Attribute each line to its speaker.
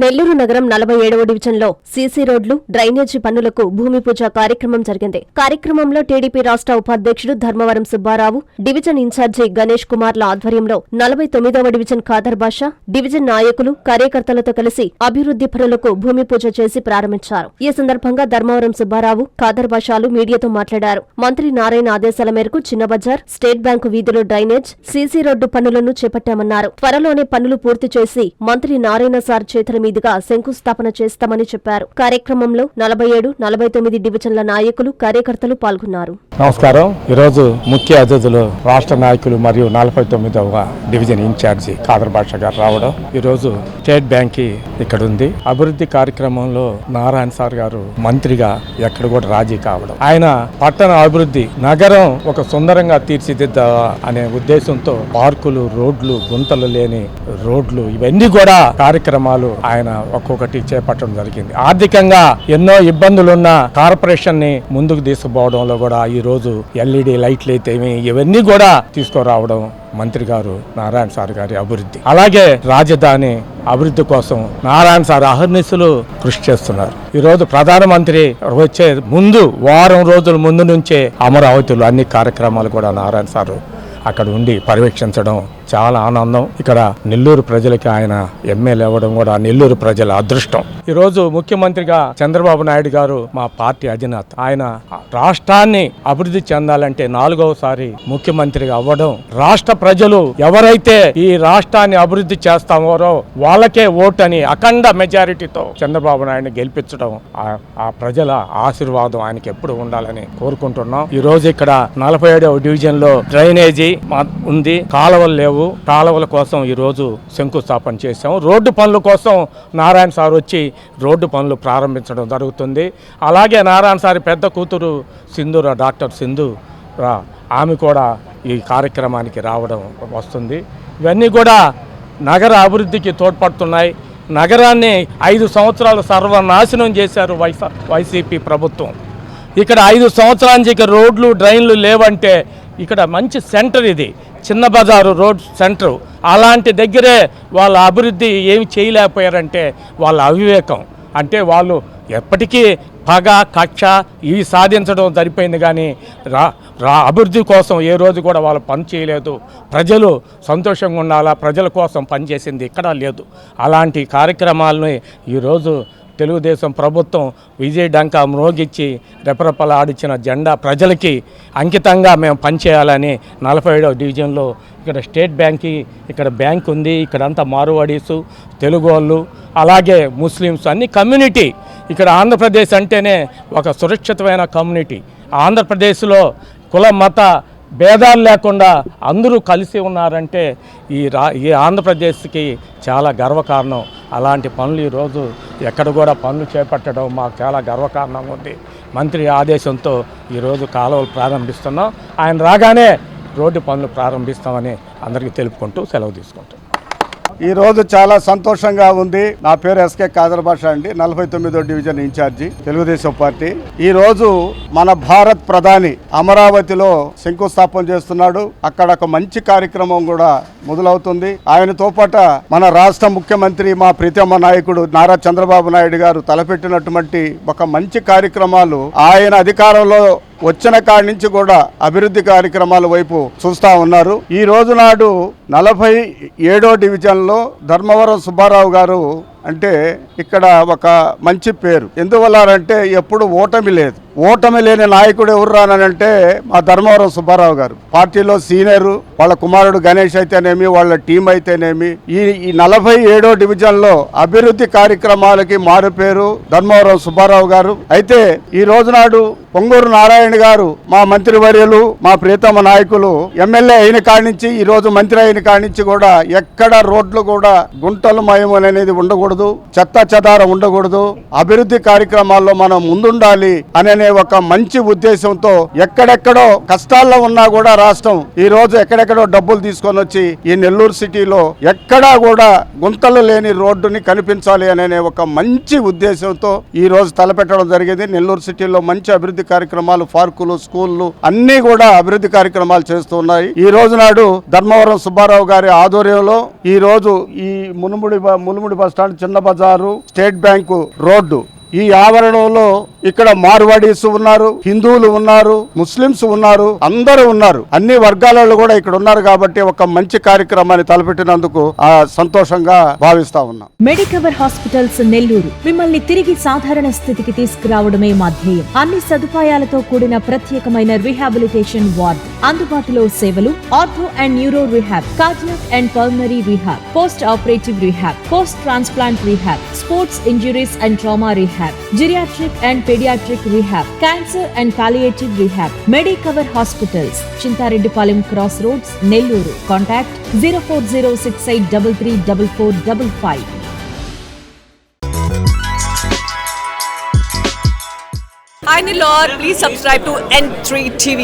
Speaker 1: నెల్లూరు నగరం నలభై ఏడవ డివిజన్లో సీసీ రోడ్లు డ్రైనేజీ పనులకు భూమి పూజ కార్యక్రమం జరిగింది. కార్యక్రమంలో టీడీపీ రాష్ట్ర ఉపాధ్యక్షుడు ధర్మవరం సుబ్బారావు డివిజన్ ఇన్ఛార్జి గణేష్ కుమార్ల ఆధ్వర్యంలో నలభై తొమ్మిదవ డివిజన్ ఖాదర్ బాషా డివిజన్ నాయకులు కార్యకర్తలతో కలిసి అభివృద్ధి పనులకు భూమి పూజ చేసి ప్రారంభించారు. ఈ సందర్భంగా ధర్మవరం సుబ్బారావు ఖాదర్ బాషాలు మీడియాతో మాట్లాడారు. మంత్రి నారాయణ ఆదేశాల మేరకు చిన్న బజార్ స్టేట్ బ్యాంకు వీధిలో డ్రైనేజ్ సీసీ రోడ్డు పనులను చేపట్టామన్నారు. త్వరలోనే పనులు పూర్తి చేసి మంత్రి నారాయణ సార్ చేతుల మీదుగా శంకుస్థాపన చేస్తామని చెప్పారు. కార్యక్రమంలో నలభై ఏడు నలభై తొమ్మిది డివిజన్ల నాయకులు కార్యకర్తలు పాల్గొన్నారు.
Speaker 2: నమస్కారం. ఈరోజు ముఖ్య అతిథులు రాష్ట్ర నాయకులు మరియు నలభై తొమ్మిదవ డివిజన్ ఇన్ఛార్జి కాదర్ భాష గారు రావడం. ఈరోజు స్టేట్ బ్యాంక్కి ఇక్కడ ఉంది అభివృద్ధి కార్యక్రమంలో నారాయణ సార్ గారు మంత్రిగా ఎక్కడ కూడా రాజీ కావడం. ఆయన పట్టణ అభివృద్ధి నగరం ఒక సుందరంగా తీర్చిదిద్దా అనే ఉద్దేశంతో పార్కులు రోడ్లు గుంతలు లేని రోడ్లు ఇవన్నీ కూడా కార్యక్రమాలు ఆయన ఒక్కొక్కటి చేపట్టడం జరిగింది. ఆర్థికంగా ఎన్నో ఇబ్బందులున్న కార్పొరేషన్ని ముందుకు తీసుకుపోవడంలో కూడా ఈ రోజు ఎల్ఈడి లైట్లు అయితే ఇవన్నీ కూడా తీసుకురావడం మంత్రి గారు నారాయణ సార్ గారి అభివృద్ధి. అలాగే రాజధాని అభివృద్ధి కోసం నారాయణ సార్ అహర్నిశలు కృషి చేస్తున్నారు. ఈ రోజు ప్రధానమంత్రి వచ్చే ముందు వారం రోజుల ముందు నుంచే అమరావతిలో అన్ని కార్యక్రమాలు కూడా నారాయణ సారు అక్కడ ఉండి పర్యవేక్షించడం చాలా ఆనందం. ఇక్కడ నెల్లూరు ప్రజలకి ఆయన ఎమ్మెల్యే అవ్వడం కూడా నెల్లూరు ప్రజల అదృష్టం. ఈ రోజు ముఖ్యమంత్రిగా చంద్రబాబు నాయుడు గారు మా పార్టీ అధినేత. ఆయన రాష్ట్రాన్ని అభివృద్ధి చెందాలంటే నాలుగవసారి ముఖ్యమంత్రిగా అవ్వడం. రాష్ట్ర ప్రజలు ఎవరైతే ఈ రాష్ట్రాన్ని అభివృద్ధి చేస్తామోరో వాళ్ళకే ఓటని అఖండ మెజారిటీతో చంద్రబాబు నాయుడిని గెలిపించడం ఆ- ప్రజల ఆశీర్వాదం ఆయనకి ఎప్పుడు ఉండాలని కోరుకుంటున్నాం. ఈ రోజు ఇక్కడ నలభై ఏడవ డివిజన్లో డ్రైనేజీ మా- ఉంది. కాలువలు లేవు. కాలువల కోసం ఈరోజు శంకుస్థాపన చేశాము. రోడ్డు పనుల కోసం నారాయణ సార్ వచ్చి రోడ్డు పనులు ప్రారంభించడం జరుగుతుంది. అలాగే నారాయణ సార్ పెద్ద కూతురు సింధురా డాక్టర్ సింధు ఆమె కూడా ఈ కార్యక్రమానికి రావడం వస్తుంది. ఇవన్నీ కూడా నగర అభివృద్ధికి తోడ్పడుతున్నాయి. నగరాన్ని ఐదు సంవత్సరాలు సర్వనాశనం చేశారు వైసా వైసీపీ ప్రభుత్వం. ఇక్కడ ఐదు సంవత్సరానికి ఇక రోడ్లు డ్రైన్లు లేవంటే ఇక్కడ మంచి సెంటర్ ఇది. చిన్న బజారు రోడ్ సెంటర్. అలాంటి దగ్గరే వాళ్ళ అభివృద్ధి ఏమి చేయలేకపోయారంటే వాళ్ళ అవివేకం. అంటే వాళ్ళు ఎప్పటికీ పగ కక్ష ఇవి సాధించడం సరిపోయింది కానీ రా రా అభివృద్ధి కోసం ఏ రోజు కూడా వాళ్ళు పని చేయలేదు. ప్రజలు సంతోషంగా ఉండాలా? ప్రజల కోసం పనిచేసింది ఇక్కడ లేదు. అలాంటి కార్యక్రమాలని ఈరోజు తెలుగుదేశం ప్రభుత్వం విజయ్ డంకా మ్రోగిచ్చి రెపరెపలాడిచ్చిన జెండా ప్రజలకి అంకితంగా మేము పనిచేయాలని నలభై ఏడవ డివిజన్లో ఇక్కడ స్టేట్ బ్యాంక్కి ఇక్కడ బ్యాంక్ ఉంది ఇక్కడంతా మారువాడీసు తెలుగు వాళ్ళు అలాగే ముస్లిమ్స్ అన్ని కమ్యూనిటీ. ఇక్కడ ఆంధ్రప్రదేశ్ అంటేనే ఒక సురక్షితమైన కమ్యూనిటీ. ఆంధ్రప్రదేశ్లో కుల మత భేదాలు లేకుండా అందరూ కలిసి ఉన్నారంటే ఈ రా ఈ ఆంధ్రప్రదేశ్కి చాలా గర్వకారణం. అలాంటి పనులు ఈరోజు ఎక్కడ కూడా పనులు చేపట్టడం మాకు చాలా గర్వకారణంగా ఉంది. మంత్రి ఆదేశంతో ఈరోజు కాలువలు ప్రారంభిస్తున్నాం. ఆయన రాగానే రోడ్డు పనులు ప్రారంభిస్తామని అందరికీ తెలుపుకుంటూ సెలవు తీసుకుంటాం
Speaker 3: ఈ రోజు చాలా సంతోషంగా ఉంది. నా పేరు ఎస్కే కాదర్ భాష అండి. నలభై తొమ్మిదో డివిజన్ ఇన్ఛార్జి తెలుగుదేశం పార్టీ. ఈ రోజు మన భారత్ ప్రధాని అమరావతిలో శంకుస్థాపన చేస్తున్నాడు. అక్కడ ఒక మంచి కార్యక్రమం కూడా మొదలవుతుంది. ఆయనతో పాటు మన రాష్ట్ర ముఖ్యమంత్రి మా ప్రీతమ్మ నాయకుడు నారా చంద్రబాబు నాయుడు గారు తలపెట్టినటువంటి ఒక మంచి కార్యక్రమాలు ఆయన అధికారంలో వచ్చిన కాడి నుంచి కూడా అభివృద్ధి కార్యక్రమాల వైపు చూస్తా ఉన్నారు. ఈ రోజు నాడు నలభై ఏడో డివిజన్లో ధర్మవరం సుబ్బారావు గారు అంటే ఇక్కడ ఒక మంచి పేరు. ఎందువల్లారంటే ఎప్పుడు ఓటమి లేదు. ఓటమి లేని నాయకుడు ఎవరు రానంటే మా ధర్మవరం సుబ్బారావు గారు. పార్టీలో సీనియరు వాళ్ళ కుమారుడు గణేష్ అయితేనేమి వాళ్ళ టీం అయితేనేమి ఈ ఈ నలభై ఏడో డివిజన్లో అభివృద్ధి కార్యక్రమాలకి మారు పేరు ధర్మవరం సుబ్బారావు గారు. అయితే ఈ రోజు నాడు పొంగూరు నారాయణ గారు మా మంత్రివర్యులు మా ప్రియతమ నాయకులు ఎమ్మెల్యే అయిన కాడి నుంచి ఈ రోజు మంత్రి అయిన కాడి నుంచి కూడా ఎక్కడ రోడ్లు కూడా గుంటలు మయం అనేది ఉండకూడదు చెత్త చెదారం ఉండకూడదు. అభివృద్ధి కార్యక్రమాల్లో మనం ముందుండాలి అనే ఒక మంచి ఉద్దేశంతో ఎక్కడెక్కడో కష్టాల్లో ఉన్నా కూడా రాష్ట్రం ఈ రోజు ఎక్కడెక్కడ డబ్బులు తీసుకొని వచ్చి ఈ నెల్లూరు సిటీలో ఎక్కడా కూడా గుంతలు లేని రోడ్డుని కనిపించాలి అనే ఒక మంచి ఉద్దేశంతో ఈ రోజు తలపెట్టడం జరిగింది. నెల్లూరు సిటీలో మంచి అభివృద్ధి కార్యక్రమాలు పార్కులు స్కూళ్ళు అన్ని కూడా అభివృద్ధి కార్యక్రమాలు చేస్తున్నాయి ఈ రోజు నాడు ధర్మవరం సుబ్బారావు గారి ఆధ్వర్యంలో ఈ రోజు ఈ మునుముడి మునుముడి బస్ స్టాండ్ చిన్న బజారు స్టేట్ బ్యాంకు రోడ్డు ఈ ఆవరణంలో ఇక్కడ మార్వాడీస్ ఉన్నారు హిందువులు ఉన్నారు ముస్లింస్ ఉన్నారు అందరూ ఉన్నారు. అన్ని వర్గాలలో కూడా ఇక్కడ ఉన్నారు కాబట్టి ఒక మంచి కార్యక్రమాన్ని తలపెట్టినందుకు సంతోషంగా భావిస్తా ఉన్నాం.
Speaker 1: మెడికవర్ హాస్పిటల్స్ నెల్లూరు మిమ్మల్ని తిరిగి సాధారణ స్థితికి తీసుకురావడమే మా ధ్యేయం. అన్ని సదుపాయాలతో కూడిన ప్రత్యేకమైన రిహాబిలిటేషన్ వార్డ్. అందుబాటులో సేవలు ortho and neuro rehab cardiac and pulmonary rehab post operative rehab post transplant rehab sports injuries and trauma rehab geriatric and paediatric rehab cancer and palliative rehab Medicover hospitals Chintareddypalem cross roads Nellore. Contact zero four zero six eight double three double four double five
Speaker 4: Hi Nilor, please subscribe to N3 TV.